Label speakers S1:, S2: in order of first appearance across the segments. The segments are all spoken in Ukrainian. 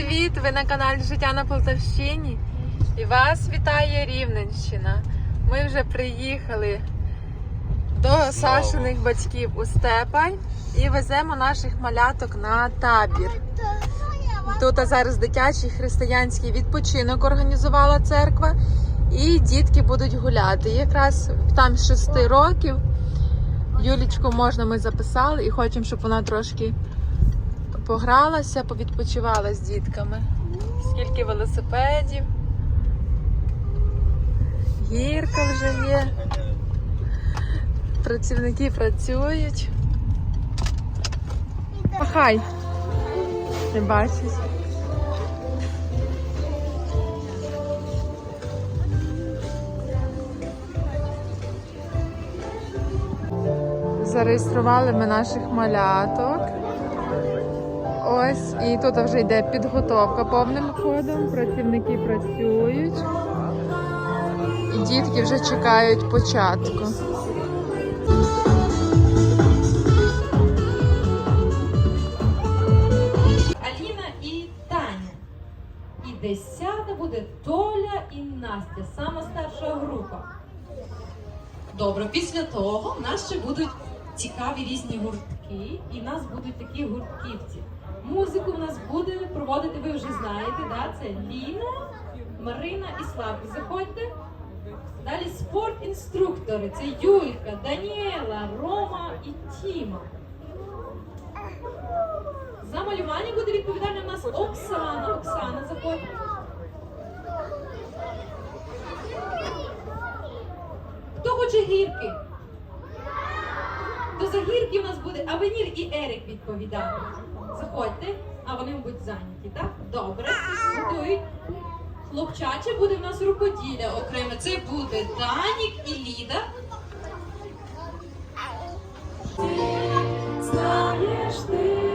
S1: привіт! Ви на каналі Життя на Полтавщині. І вас вітає Рівненщина. Ми вже приїхали до Сашиних батьків у Степань і веземо наших маляток на табір. Тут зараз дитячий християнський відпочинок організувала церква, і дітки будуть гуляти. Якраз там з 6 років. Юлічку можна ми записали і хочемо, щоб вона трошки погралася, повідпочивала з дітками. Скільки велосипедів. Гірка вже є. Працівники працюють. Махай. Не бачиш. Зареєстрували ми наших маляток. Ось, і тут вже йде підготовка повним ходом. Працівники працюють. І дітки вже чекають початку.
S2: Аліна і Таня. І десята буде Толя і Настя, сама старша група. Добре, після того в нас ще будуть цікаві різні гуртки, і в нас будуть такі гуртківці. Музику в нас буде проводити, ви вже знаєте, да? це Ліна, Марина і Славка. Заходьте. Далі спорт-інструктори. Це Юлька, Даніела, Рома і Тіма. За малювання буде відповідальна у нас Оксана. Оксана, заходь. Хто хоче гірки? То за гірки у нас буде Авенір і Ерик відповідати. Заходьте, а вони, мабуть, зайняті, так? Добре, готують. Хлопчаче буде в нас рукоділля окремо. Це буде Данік і Ліда. Знаєш ти,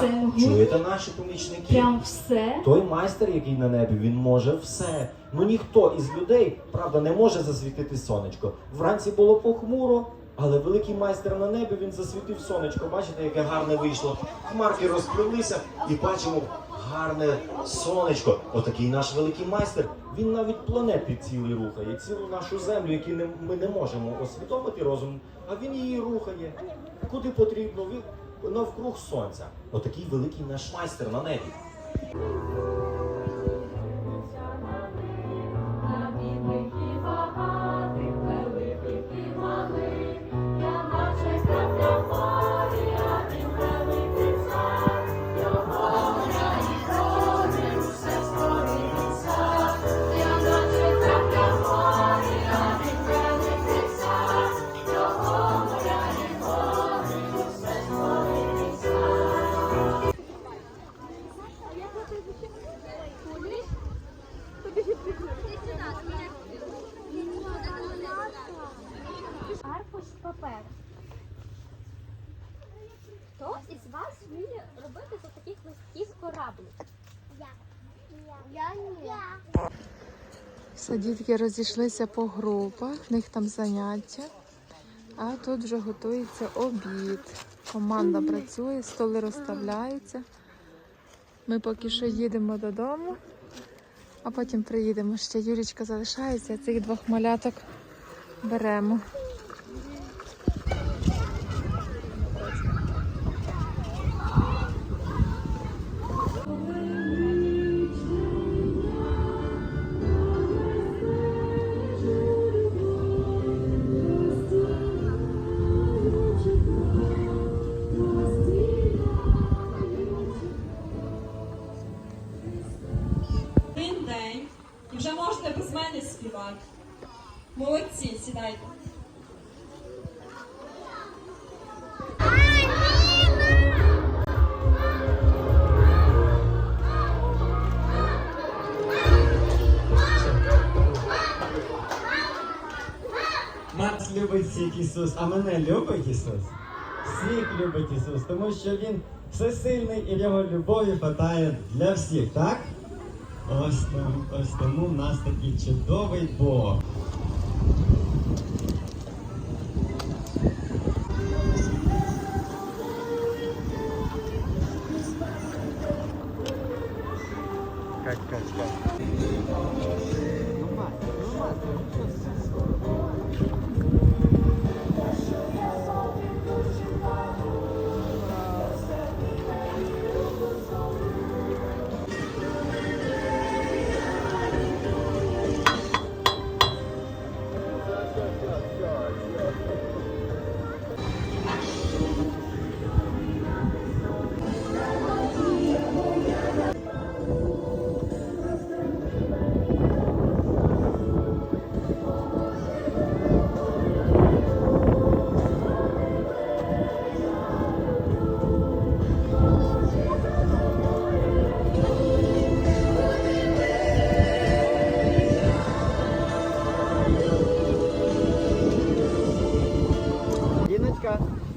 S3: Це
S4: Чуєте наші помічники?
S3: прям все.
S4: Той майстер, який на небі, він може все. Ну ніхто із людей, правда, не може засвітити сонечко. Вранці було похмуро, але великий майстер на небі він засвітив сонечко. Бачите, яке гарне вийшло. Хмарки розпливлися і бачимо гарне сонечко. Отакий наш великий майстер. Він навіть планети цілий рухає, цілу нашу землю, яку ми не можемо освідомити розум, а він її рухає. Куди потрібно, навкруг сонця. Отакий великий наш майстер на небі.
S5: Хто із вас вміє робити з таких листків кораблик? Я. Я ні.
S1: Все, дітки розійшлися по групах, в них там заняття. А тут вже готується обід. Команда працює, столи розставляються. Ми поки що їдемо додому, а потім приїдемо. Ще Юрічка залишається, цих двох маляток беремо.
S2: Молодці, сідайте.
S6: Нас любить всіх Ісус, а мене любить Ісус.
S3: всіх любить Ісус, тому що Він всесильний і в його любові хватає для всіх, так? Ось, тому- ось тому в нас такий чудовий Бог. Ліночка.
S6: А то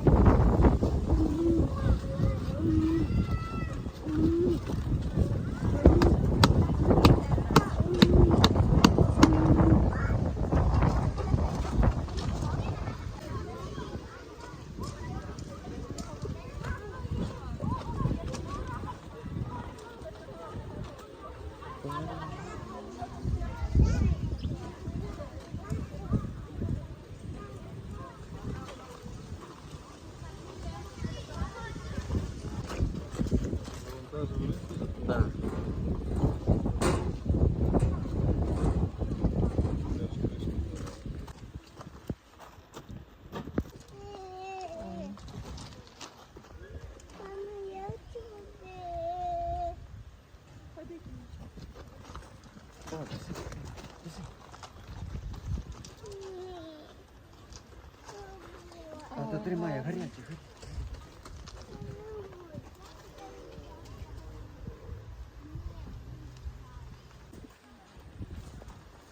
S6: тримає, гарячий.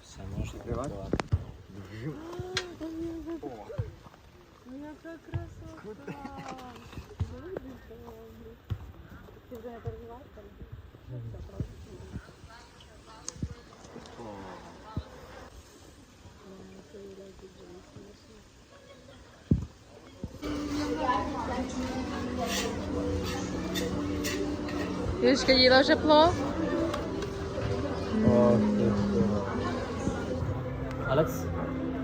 S3: Все можна відкривати. О, Яка красота! Ти вже не переживаєш? Все, правда?
S1: Юшка їла вже плов?
S6: Алекс?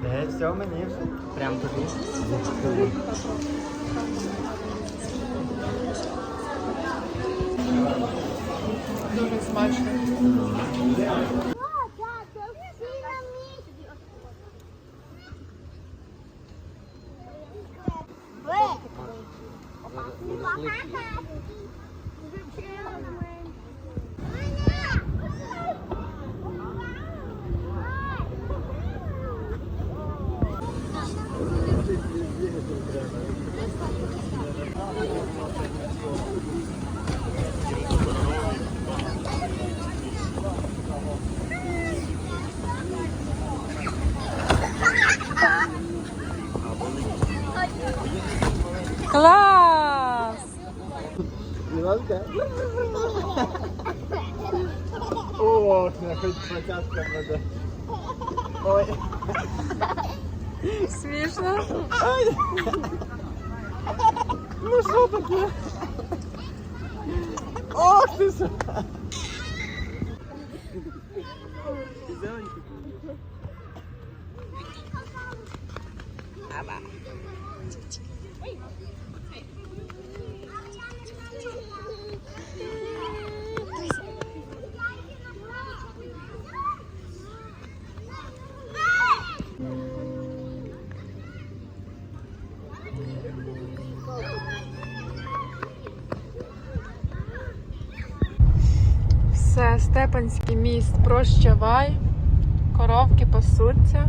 S3: Е, все, мені.
S6: Прям тобі.
S1: Дуже смачно. Клас!
S3: Ох, не хоч початка буде. Ой.
S1: Смішно.
S3: Ну що таке? Ох ти що!
S1: Все, Степанський міст, прощавай, коровки пасуться,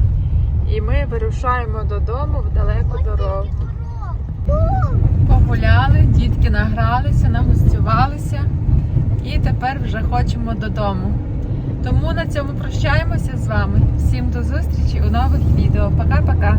S1: і ми вирушаємо додому в далеку дорогу. Погуляли, дітки награлися, нагостювалися і тепер вже хочемо додому. Тому на цьому прощаємося з вами. Всім до зустрічі у нових відео. Пока-пока!